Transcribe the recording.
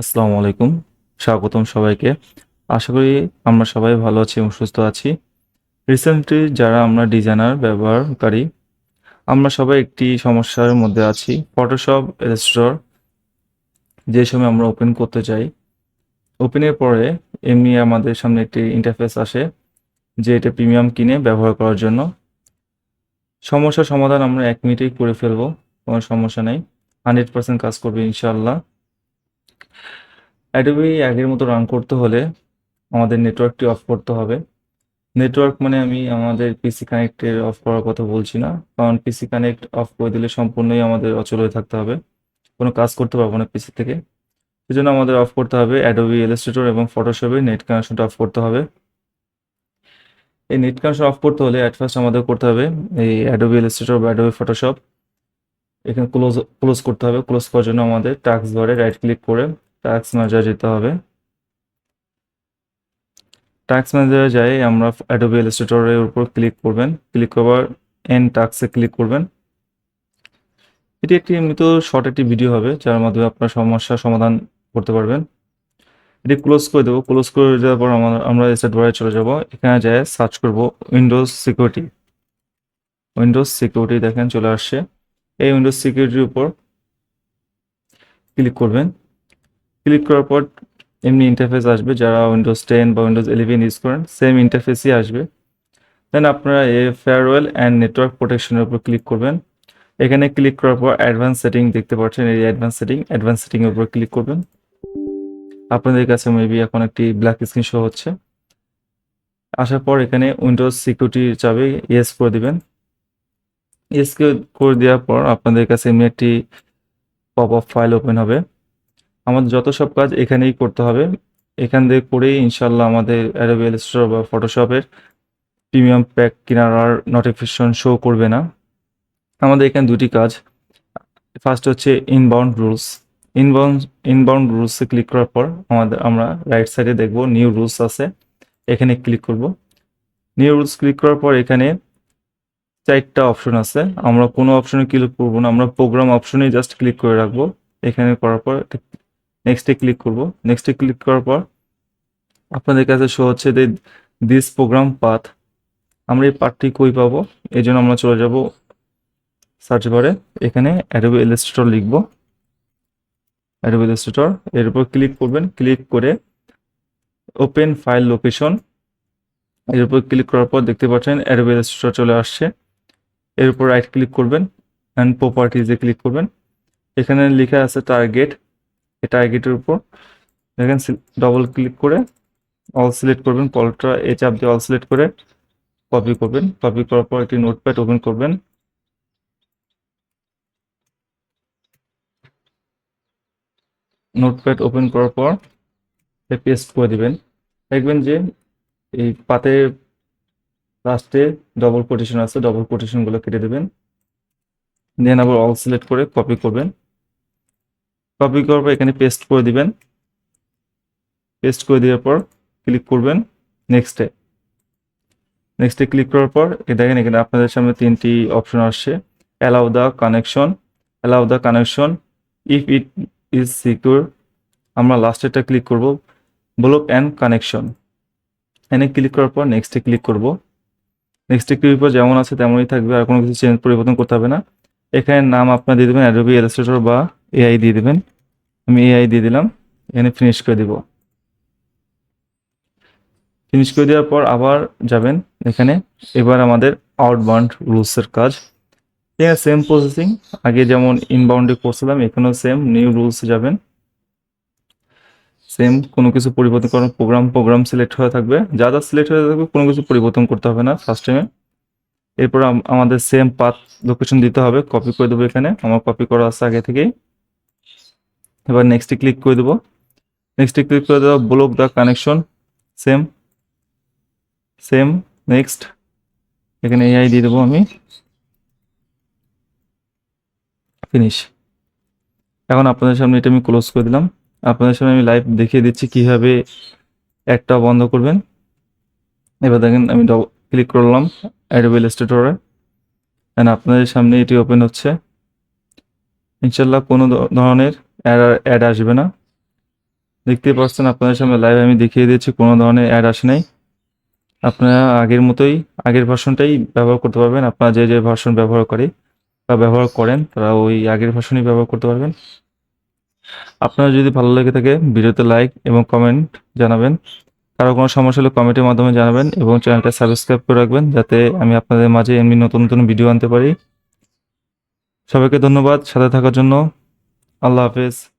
আসসালামু আলাইকুম। স্বাগতম সবাইকে। আশা করি আমরা সবাই ভালো আছি এবং সুস্থ আছি। রিসেন্টলি যারা আমরা ডিজাইনার ব্যবহারকারী, আমরা সবাই একটি সমস্যার মধ্যে আছি। ফটোশপ স্টোর যে সময় আমরা ওপেন করতে চাই ওপেনের পরে এমনি আমাদের সামনে একটি ইন্টারফেস আসে, যে এটা প্রিমিয়াম কিনে ব্যবহার করার জন্য। সমস্যার সমাধান আমরা এক মিনিটেই করে ফেলব, কোনো সমস্যা নেই। হান্ড্রেড পার্সেন্ট কাজ করবে ইনশাআল্লাহ। অ্যাডোবি আগের মতো রান করতে হলে আমাদের নেটওয়ার্কটি অফ করতে হবে। নেটওয়ার্ক মানে আমি আমাদের পিসি কানেক্টের অফ করার কথা বলছি না, কারণ পিসি কানেক্ট অফ করে দিলে সম্পূর্ণই আমাদের অচল হয়ে থাকতে হবে। কোনো কাজ করতে পারব না পিসি থেকে। সেজন্য আমাদের অফ করতে হবে অ্যাডোবি ইলাস্ট্রেটর এবং ফটোশপে নেট কানেকশনটা অফ করতে হবে। এই নেট কানেকশন অফ করতে হলে অ্যাট ফার্স্ট আমাদের করতে হবে এই অ্যাডোবি ইলাস্ট্রেটর বা অ্যাডোবি ফটোশপ এখানে ক্লোজ ক্লোজ করতে হবে। ক্লোজ করার জন্য আমাদের টাস্ক বারে রাইট ক্লিক করে টাস্ক ম্যানেজার যেতে হবে। টাস্ক ম্যানেজারে যাই, আমরা অ্যাডোবি ইলাস্ট্রেটরের উপর ক্লিক করবেন। ক্লিক করবার এন টাস্কে ক্লিক করবেন। এটি একটি এমনিত শর্ট একটি ভিডিও হবে, যার মাধ্যমে আপনার সমস্যার সমাধান করতে পারবেন। এটি ক্লোজ করে দেবো। ক্লোজ করে দেওয়ার পর আমরা আমরা স্টার্ট বারে চলে যাব। এখানে যায় সার্চ করব উইন্ডোজ সিকিউরিটি উইন্ডোজ সিকিউরিটি দেখেন চলে আসছে। এই উইন্ডোজ সিকিউরিটির উপর ক্লিক করবেন। ক্লিক করার পর এমনি ইন্টারফেস আসবে, যারা উইন্ডোজ টেন বা উইন্ডোজ ইলেভেন ইউজ করেন সেম ইন্টারফেসই আসবে। দেন আপনারা এ ফেয়ারওয়েল অ্যান্ড নেটওয়ার্ক প্রোটেকশনের উপর ক্লিক করবেন। এখানে ক্লিক করার পর অ্যাডভান্স সেটিং দেখতে পাচ্ছেন, এই অ্যাডভান্স সেটিং অ্যাডভান্স সেটিংয়ের উপর ক্লিক করবেন। আপনাদের কাছে মেবি এখন একটি ব্ল্যাক স্ক্রিন শো হচ্ছে। আসার পর এখানে উইন্ডোজ সিকিউরিটি চাবে ইয়েস করে দিবেন। ইয়েস করে দেওয়ার পর আপনাদের কাছে এমনি একটি পপ আপ ফাইল ওপেন হবে। আমাদের যত সব কাজ এখানেই করতে হবে। এখান থেকে করেই ইনশাল্লাহ আমাদের অ্যাডোবি ইলাস্ট্রেটর বা ফটোশপের প্রিমিয়াম প্যাক কেনার আর নোটিফিকেশন শো করবে না। আমাদের এখানে দুটি কাজ। ফার্স্ট হচ্ছে ইনবাউন্ড রুলস ইনবাউন্ড ইনবাউন্ড রুলসে ক্লিক করার পর আমাদের, আমরা রাইট সাইডে দেখব নিউ রুলস আছে। এখানে ক্লিক করব। নিউ রুলস ক্লিক করার পর এখানে চারটা অপশন আছে। আমরা কোনো অপশনে ক্লিক করব না। আমরা প্রোগ্রাম অপশনে জাস্ট ক্লিক করে রাখব। এখানে করার পর নেক্সটে ক্লিক করব। নেক্সটে ক্লিক করার পর আপনাদের কাছে শো হচ্ছে যে দিস প্রোগ্রাম পাথ আমরা এই পাথটি কই পাবো? এই জন্য আমরা চলে যাব সার্চ বারে এখানে অ্যাডোবি ইলাস্ট্রেটর লিখব। অ্যাডোবি ইলাস্ট্রেটর এর উপর ক্লিক করবেন। ক্লিক করে ওপেন ফাইল লোকেশন এর উপর ক্লিক করার পর দেখতে পাচ্ছেন অ্যাডোবি ইলাস্ট্রেটর চলে আসছে। এর উপর রাইট ক্লিক করবেন। অ্যান্ড প্রপার্টিজে ক্লিক করবেন। এখানে লেখা আছে টার্গেট এই টার্গেটের উপর। দেখেন ডবল ক্লিক করে অল সিলেক্ট করবেন কলটা এই চাপ দিয়ে অল সিলেক্ট করে কপি করবেন। কপি করার পর একটি নোটপ্যাড ওপেন করবেন। নোটপ্যাড ওপেন করার পর পেস্ট করে দিবেন। দেখবেন যে এই পাতের লাস্টে ডবল কোটেশন আছে ডবল কোটেশনগুলো কেটে দেবেন। দেন আবার অল সিলেক্ট করে কপি করবেন। কপি করার পর এখানে পেস্ট করে দিবেন। পেস্ট করে দেওয়ার পর ক্লিক করবেন নেক্সটে নেক্সটে ক্লিক করার পর দেখেন এখানে আপনাদের সামনে তিনটি অপশন আসছে। Allow the connection allow the connection if it is secure আমরা লাস্টেরটা ক্লিক করব। ব্লক অ্যান্ড কানেকশন এনে ক্লিক করার পর নেক্সটে ক্লিক করব। নেক্সটে ক্লিক পর যেমন আছে তেমনই থাকবে। আর কোনো কিছু চেঞ্জ পরিবর্তন করতে হবে না। এখানে নাম আপনার দিয়ে দেবেন অ্যাডোবি ইলাস্ট্রেটর বা এআই দিয়ে দেবেন। আমি এআই দিয়ে দিলাম। এখানে ফিনিশ করে দিব। ফিনিশ করে দেওয়ার পর আবার যাবেন এখানে। এবার আমাদের আউটবাউন্ড রুলসের কাজ। এখানে সেম প্রসেসিং আগে যেমন ইনবাউন্ডে করছিলাম, এখানেও সেম নিউ রুলসে যাবেন। সেম কোনো কিছু পরিবর্তন করার প্রোগ্রাম প্রোগ্রাম সিলেক্ট হয়ে থাকবে। যা যা সিলেক্ট হয়ে থাকবে, কোনো কিছু পরিবর্তন করতে হবে না ফার্স্ট টাইমে এরপর আমাদের সেম পাথ লোকেশন দিতে হবে। কপি করে দেবো এখানে। আমার কপি করা আছে আগে থেকেই। এবার নেক্সটে ক্লিক করে দেবো। নেক্সটে ক্লিক করে দেবো block the connection same same next এখানে এআই দিয়ে দেবো আমি। ফিনিশ এখন আপনাদের সামনে এটা আমি ক্লোজ করে দিলাম। আপনাদের সামনে আমি লাইভ দেখিয়ে দিচ্ছি কীভাবে একটা বন্ধ করবেন। এবার দেখেন আমি ক্লিক করলাম অ্যাডোবি ইলাস্ট্রেটরে অ্যান্ড আপনাদের সামনে এটি ওপেন হচ্ছে। ইনশাল্লাহ কোনো ধরনের অ্যাড অ্যাড আসবে না। দেখতেই পাচ্ছেন আপনাদের সামনে লাইভ আমি দেখিয়ে দিয়েছি, কোনো ধরনের অ্যাড আসে নাই। আপনারা আগের মতোই, আগের ভার্সনটাই ব্যবহার করতে পারবেন। আপনারা যে যে ভার্সন ব্যবহার করে বা ব্যবহার করেন, তারা ওই আগের ভার্সনই ব্যবহার করতে পারবেন। আপনার যদি ভালো লেগে থাকে, ভিডিওতে লাইক এবং কমেন্ট জানাবেন। কারও কোনো সমস্যা হলে কমেন্টের মাধ্যমে জানাবেন এবং চ্যানেলটা সাবস্ক্রাইব করে রাখবেন, যাতে আমি আপনাদের মাঝে এমনি নতুন নতুন ভিডিও আনতে পারি। সবাইকে ধন্যবাদ, সাথে থাকার জন্য। আল্লাহ হাফেজ